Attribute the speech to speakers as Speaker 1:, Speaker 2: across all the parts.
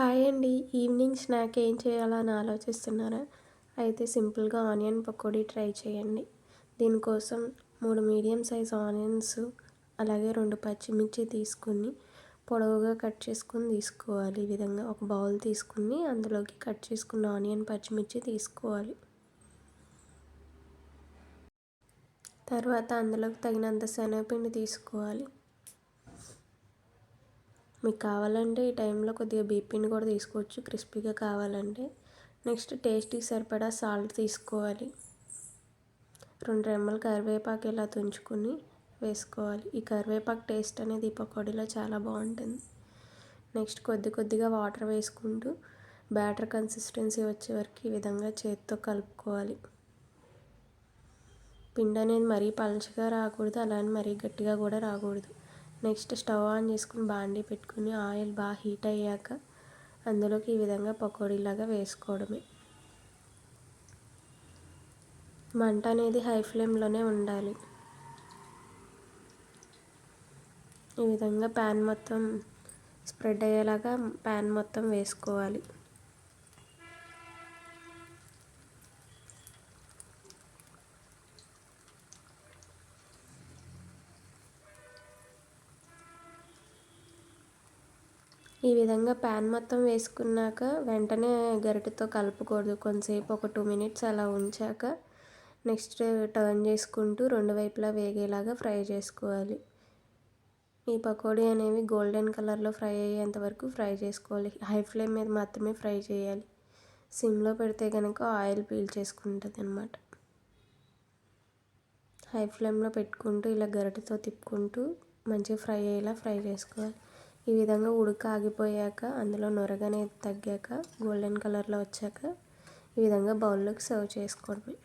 Speaker 1: Hi అండి. Evening snack ఏం చేయాలని ఆలోచిస్తున్నారా? అయితే సింపుల్గా ఆనియన్ పకోడీ ట్రై చేయండి. దీనికోసం మూడు మీడియం సైజ్ ఆనియన్స్ అలాగే రెండు పచ్చిమిర్చి తీసుకుని పొడవుగా కట్ చేసుకుని తీసుకోవాలి. ఈ విధంగా ఒక బౌల్ తీసుకుని అందులోకి కట్ చేసుకున్న ఆనియన్ పచ్చిమిర్చి తీసుకోవాలి. తర్వాత అందులోకి తగినంత శనగపిండి తీసుకోవాలి. మీకు కావాలంటే ఈ టైంలో కొద్దిగా బీపీని కూడా తీసుకోవచ్చు క్రిస్పీగా కావాలంటే. నెక్స్ట్ టేస్ట్కి సరిపడా సాల్ట్ తీసుకోవాలి. రెండు రెమ్మలు కరివేపాకు ఇలా తుంచుకొని వేసుకోవాలి. ఈ కరివేపాకు టేస్ట్ అనేది ఈ పకోడీలో చాలా బాగుంటుంది. నెక్స్ట్ కొద్ది కొద్దిగా వాటర్ వేసుకుంటూ బ్యాటర్ కన్సిస్టెన్సీ వచ్చే వరకు ఈ విధంగా చేతితో కలుపుకోవాలి. పిండి అనేది మరీ పలచగా రాకూడదు అలానే మరీ గట్టిగా కూడా రాకూడదు. నెక్స్ట్ స్టవ్ ఆన్ చేసుకుని బాండీ పెట్టుకుని ఆయిల్ బాగా హీట్ అయ్యాక అందులోకి ఈ విధంగా పకోడీలాగా వేసుకోవడమే. మంట అనేది హై ఫ్లేమ్లోనే ఉండాలి. ఈ విధంగా ప్యాన్ మొత్తం స్ప్రెడ్ అయ్యేలాగా ప్యాన్ మొత్తం వేసుకోవాలి. ఈ విధంగా ప్యాన్ మొత్తం వేసుకున్నాక వెంటనే గరిటెతో కలుపుకూడదు కొంతసేపు ఒక టూ మినిట్స్ అలా ఉంచాక నెక్స్ట్ టర్న్ చేసుకుంటూ రెండు వైపులా వేగేలాగా ఫ్రై చేసుకోవాలి. ఈ పకోడీ అనేవి గోల్డెన్ కలర్లో ఫ్రై అయ్యేంత వరకు ఫ్రై చేసుకోవాలి. హై ఫ్లేమ్ మీద మాత్రమే ఫ్రై చేయాలి. సిమ్లో పెడితే కనుక ఆయిల్ పీల్ చేసుకుంటుంది అనమాట హై ఫ్లేమ్లో పెట్టుకుంటూ ఇలా గరిటెతో తిప్పుకుంటూ మంచిగా ఫ్రై అయ్యేలా ఫ్రై చేసుకోవాలి. ఈ విధంగా ఉడక ఆగిపోయాక అందులో నొరగనేది తగ్గాక గోల్డెన్ కలర్లో వచ్చాక ఈ విధంగా బౌల్లోకి సర్వ్ చేసుకోవడమే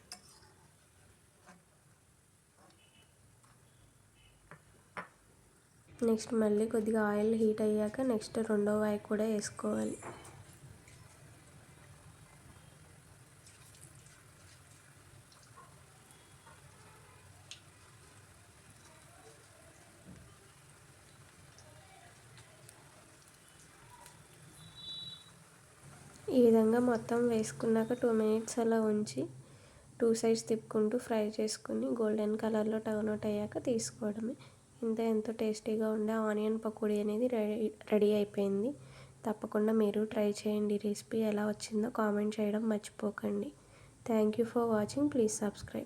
Speaker 1: నెక్స్ట్ మళ్ళీ కొద్దిగా ఆయిల్ హీట్ అయ్యాక నెక్స్ట్ రెండో వాయి కూడా వేసుకోవాలి. ఈ విధంగా మొత్తం వేసుకున్నాక టూ మినిట్స్ అలా ఉంచి టూ సైడ్స్ తిప్పుకుంటూ ఫ్రై చేసుకుని గోల్డెన్ కలర్లో టర్న్ అవుట్ అయ్యాక తీసుకోవడమే. ఇంత ఎంతో టేస్టీగా ఉండే ఆనియన్ పకోడీ అనేది రెడీ రెడీ అయిపోయింది. తప్పకుండా మీరు ట్రై చేయండి రెసిపీ ఎలా వచ్చిందో కామెంట్ చేయడం మర్చిపోకండి. Thank you for watching please subscribe